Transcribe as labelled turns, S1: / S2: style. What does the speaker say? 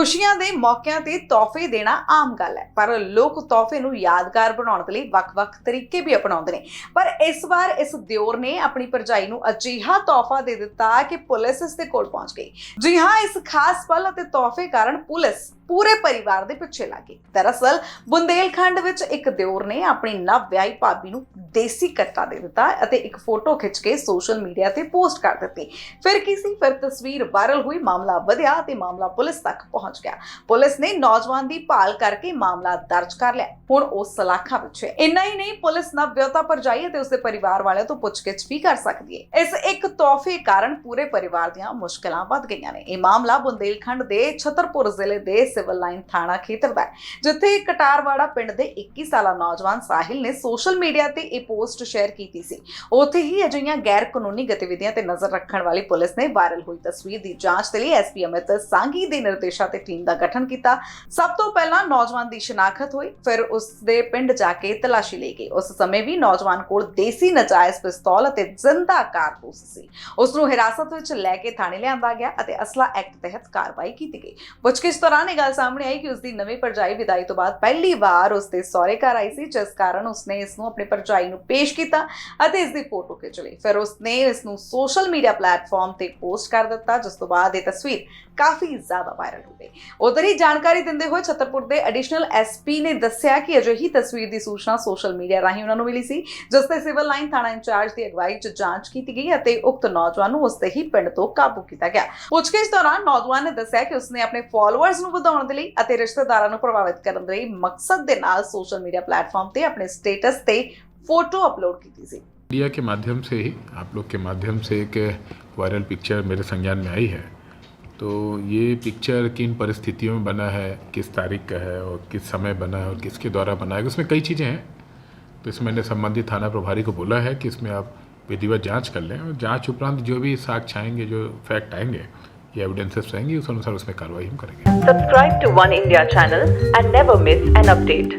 S1: ਖੁਸ਼ੀਆਂ ਦੇ ਮੌਕਿਆਂ ਤੇ ਤੋਹਫੇ ਦੇਣਾ ਆਮ ਗੱਲ ਹੈ, ਪਰ ਲੋਕ ਤੋਹਫੇ ਨੂੰ ਯਾਦਗਾਰ ਬਣਾਉਣ ਦੇ ਲਈ ਵੱਖ-ਵੱਖ ਤਰੀਕੇ ਵੀ ਅਪਣਾਉਂਦੇ ਨੇ। ਪਰ ਇਸ ਵਾਰ ਇਸ ਦਿਓਰ ਨੇ ਆਪਣੀ ਭਰਜਾਈ ਨੂੰ ਅਜਿਹਾ ਤੋਹਫਾ ਦੇ ਦਿੱਤਾ ਕਿ ਪੁਲਿਸ ਇਸ ਦੇ ਕੋਲ ਪਹੁੰਚ ਗਈ। ਜੀ ਹਾਂ, ਇਸ ਖਾਸ ਪਲ ਅਤੇ ਤੋਹਫੇ ਕਾਰਨ ਪੁਲਿਸ ਪੂਰੇ ਪਰਿਵਾਰ ਦੇ ਪਿੱਛੇ ਲੱਗ। ਗਈ ਦਰਅਸਲ, ਬੁੰਦੇਲਖੰਡ ਵਿੱਚ ਇੱਕ ਦਿਓਰ ਨੇ ਆਪਣੀ ਨਵ ਵਿਆਹੀ ਭਾਬੀ ਨੂੰ ਦੇਸੀ ਕੱਟਾ ਦੇ ਦਿੱਤਾ ਅਤੇ ਇੱਕ ਫੋਟੋ ਖਿੱਚ ਕੇ ਸੋਸ਼ਲ ਮੀਡੀਆ ਤੇ ਪੋਸਟ ਕਰ ਦਿੱਤੀ। ਫਿਰ ਕੀ ਫਿਰ ਤਸਵੀਰ ਵਾਇਰਲ ਹੋਈ, ਮਾਮਲਾ ਵਧਿਆ ਤੇ ਮਾਮਲਾ ਪੁਲਿਸ ਤੱਕ ਪਹੁੰਚ ਗਿਆ। ਪੁਲਿਸ ਨੇ ਨੌਜਵਾਨ ਦੀ ਭਾਲ ਕਰਕੇ ਮਾਮਲਾ ਦਰਜ ਕਰ ਲਿਆ। ਹੁਣ ਉਹ ਸਲਾਖਾਂ ਵਿੱਚ ਹੈ ਇੰਨਾ ਹੀ ਨਹੀਂ, ਪੁਲਿਸ ਨਵ ਵਿਆਹੁਤਾ ਭਰਜਾਈ ਅਤੇ ਉਸਦੇ ਪਰਿਵਾਰ ਵਾਲਿਆਂ ਤੋਂ ਪੁੱਛਗਿੱਛ ਵੀ ਕਰ ਸਕਦੀ ਹੈ। ਇਸ ਇੱਕ ਤੋਹਫੇ ਕਾਰਨ ਪੂਰੇ ਪਰਿਵਾਰ ਦੀਆਂ ਮੁਸ਼ਕਲਾਂ ਵੱਧ ਗਈਆਂ ਨੇ। ਇਹ ਮਾਮਲਾ ਬੁੰਦੇਲਖੰਡ ਦੇ ਛਤਰਪੁਰ ਜ਼ਿਲ੍ਹੇ ਦੇ ਸਿਵਲ ਲਾਈਨ ਥਾਣਾ ਖੇਤਰ ਦਾ ਜਿੱਥੇ ਕਟਾਰਵਾੜਾ ਪਿੰਡ ਦੇ 21 ਸਾਲਾ ਨੌਜਵਾਨ ਸਾਹਿਲ ਨੇ ਸੋਸ਼ਲ ਮੀਡੀਆ ਤੇ ਇਹ ਪੋਸਟ ਸ਼ੇਅਰ ਕੀਤੀ ਸੀ। ਉੱਥੇ ਹੀ ਅਜਿਹੀਆਂ ਗੈਰ ਕਾਨੂੰਨੀ ਗਤੀਵਿਧੀਆਂ ਤੇ ਨਜ਼ਰ ਰੱਖਣ ਵਾਲੀ ਪੁਲਿਸ ਨੇ ਵਾਇਰਲ ਹੋਈ ਤਸਵੀਰ ਦੀ ਜਾਂਚ ਦੇ ਲਈ ਐਸਪੀ ਅਮਿਤ ਸਾਂਗੀ ਦੇ ਨਿਰਦੇਸ਼ਾਂ ਤੇ ਟੀਮ ਦਾ ਗਠਨ ਕੀਤਾ। ਸਭ ਤੋਂ ਪਹਿਲਾਂ ਨੌਜਵਾਨ ਦੀ ਸ਼ਨਾਖਤ ਹੋਈ, ਫਿਰ ਉਸ ਦੇ ਪਿੰਡ ਜਾ ਕੇ ਤਲਾਸ਼ੀ ਲਈ ਗਈ। ਉਸ ਸਮੇਂ ਵੀ ਨੌਜਵਾਨ ਕੋਲ ਦੇਸੀ ਨਜਾਇਜ਼ ਪਿਸਤੌਲ ਅਤੇ ਜ਼ਿੰਦਾ ਕਾਰਤੂਸ ਸੀ। ਉਸ ਨੂੰ ਹਿਰਾਸਤ ਵਿੱਚ ਲੈ ਕੇ ਥਾਣੇ ਲਿਆਂਦਾ ਗਿਆ ਅਤੇ ਅਸਲਾ ਐਕਟ ਤਹਿਤ ਕਾਰਵਾਈ ਕੀਤੀ ਗਈ। ਪੁੱਛਗਿੱਛ ਦੌਰਾਨ ਇਹ ਗੱਲ ਸਾਹਮਣੇ ਆਈ ਕਿ ਉਸ ਦੀ ਨਵੀਂ ਭਰਜਾਈ ਵਿਦਾਈ ਤੋਂ ਬਾਅਦ ਪਹਿਲੀ ਵਾਰ ਉਸ ਦੇ ਸਹੁਰੇ ਘਰ ਆਈ ਸੀ, ਜਿਸ ਕਾਰਨ ਉਸਨੇ ਇਸ ਨੂੰ ਆਪਣੀ ਭਰਜਾਈ ਨੂੰ ਪੇਸ਼ ਕੀਤਾ ਅਤੇ ਇਸ ਦੀ ਫੋਟੋ ਖਿੱਚ ਲਈ। ਫਿਰ ਉਸਨੇ ਇਸ ਨੂੰ ਸੋਸ਼ਲ ਮੀਡੀਆ ਪਲੇਟਫਾਰਮ ਤੇ ਪੋਸਟ ਕਰ ਦਿੱਤਾ, ਜਿਸ ਤੋਂ ਬਾਅਦ ਇਹ ਤਸਵੀਰ ਕਾਫੀ ਜ਼ਿਆਦਾ ਵਾਇਰਲ ਹੋ ਗਈ। ਉਧਰ ਹੀ ਜਾਣਕਾਰੀ ਦਿੰਦੇ ਹੋਏ ਛਤਰਪੁਰ ਦੇ ਐਡੀਸ਼ਨਲ ਐਸਪੀ ਨੇ ਦੱਸਿਆ ਕਿ ਅਜਿਹੀ ਤਸਵੀਰ ਦੀ ਸੂਚਨਾ ਸੋਸ਼ਲ ਮੀਡੀਆ ਰਾਹੀਂ ਉਹਨਾਂ ਨੂੰ ਮਿਲੀ ਸੀ, ਜਿਸ ਤੇ ਸਿਵਲ ਲਾਈਨ ਥਾਣਾ ਇੰਚਾਰਜ ਦੀ ਅਗਵਾਈ 'ਚ ਜਾਂਚ ਕੀਤੀ ਗਈ ਅਤੇ ਉਕਤ ਨੌਜਵਾਨ ਨੂੰ ਉਸ ਦੇ ਹੀ ਪਿੰਡ ਤੋਂ ਕਾਬੂ ਕੀਤਾ ਗਿਆ। ਪੁੱਛਗਿੱਛ ਦੌਰਾਨ ਨੌਜਵਾਨ ਨੇ ਦੱਸਿਆ ਕਿ ਉਸਨੇ ਆਪਣੇ ਫਾਲੋਅਰਸ ਨੂੰ ਵਧਾਉਣ ਦੇ ਲਈ ਅਤੇ ਰਿਸ਼ਤੇਦਾਰਾਂ ਨੂੰ ਪ੍ਰਭਾਵਿਤ ਕਰਨ ਦੇ ਲਈ ਮਕਸਦ ਦੇ ਨਾਲ ਸੋਸ਼ਲ ਮੀਡੀਆ ਪਲੇਟਫਾਰਮ ਤੇ ਆਪਣੇ ਸਟੇਟਸ ਤੇ ਫੋਟੋ ਅਪਲੋਡ ਕੀਤੀ ਸੀ
S2: मीडिया के माध्यम से ही आप लोग के माध्यम से एक वायरल पिक्चर मेरे संज्ञान में आई है तो ये पिक्चर किन परिस्थितियों में बना है किस तारीख का है और किस समय बना है और किसके द्वारा बना है उसमें कई चीज़ें हैं तो इसमें मैंने संबंधित थाना प्रभारी को बोला है कि इसमें आप विधिवत जांच कर लें और जांच उपरांत जो भी साक्ष्य आएंगे जो फैक्ट आएंगे या एविडेंसेस आएंगे उस अनुसार उसमें कार्रवाई हम करेंगे
S3: Subscribe to One India channel and never miss an update.